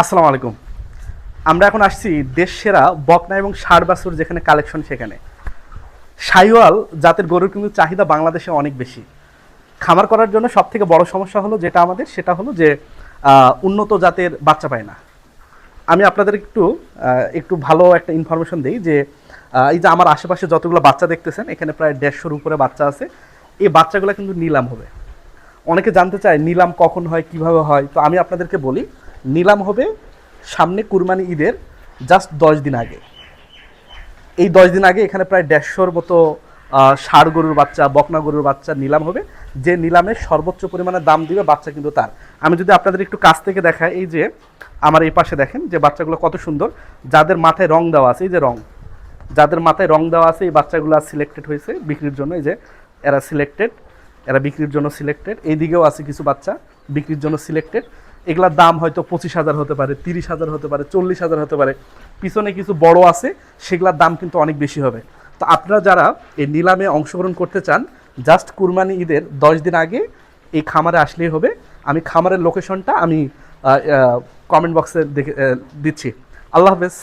আসসালামু আলাইকুম। আমরা এখন আসছি দেশ সেরা বকনা এবং ষাড় বাছুর যেখানে কালেকশন সেখানে। সাইওয়াল জাতের গরুর কিন্তু চাহিদা বাংলাদেশে অনেক বেশি। খামার করার জন্য সব থেকে বড় সমস্যা হলো যেটা আমাদের, সেটা হলো যে উন্নত জাতের বাচ্চা পায় না। আমি আপনাদের একটু একটু ভালো একটা ইনফরমেশন দিই যে এই যে আমার আশেপাশে যতগুলো বাচ্চা দেখতেছেন, এখানে প্রায় দেড়শোর উপরে বাচ্চা আছে। এই বাচ্চাগুলো কিন্তু নিলাম হবে। অনেকে জানতে চায়, নিলাম কখন হয়, কীভাবে হয়? তো আমি আপনাদেরকে বলি নিলাম হবে সামনে কুরবানি ঈদের জাস্ট দশ দিন আগে। এই দশ দিন আগে এখানে প্রায় দেড়শোর মতো ষাড় গরুর বাচ্চা, বকনা গরুর বাচ্চা নিলাম হবে। যে নিলামে সর্বোচ্চ পরিমাণে দাম দিবে বাচ্চা কিন্তু তার। আমি যদি আপনাদের একটু কাছ থেকে দেখাই, এই যে আমার এই পাশে দেখেন যে বাচ্চাগুলো কত সুন্দর। যাদের মাথায় রং দেওয়া আছে, এই যে রং। যাদের মাথায় রং দেওয়া আছে, এই বাচ্চাগুলো সিলেক্টেড হয়েছে বিক্রির জন্য। এই যে এরা সিলেক্টেড এরা বিক্রির জন্য সিলেক্টেড এইদিকেও আছে কিছু বাচ্চা বিক্রির জন্য সিলেক্টেড এগুলার দাম হয়তো পঁচিশ হাজার হতে পারে, তিরিশ হাজার হতে পারে, চল্লিশ হাজার হতে পারে। পিছনে কিছু বড় আছে, সেগুলার দাম কিন্তু অনেক বেশি হবে। তো আপনারা যারা এই নিলামে অংশগ্রহণ করতে চান, জাস্ট কুরবানি ঈদের দশ দিন আগে এই খামারে আসলেই হবে। আমি খামারের লোকেশনটা আমি কমেন্ট বক্সে দেখে দিচ্ছি। আল্লাহ হাফেজ।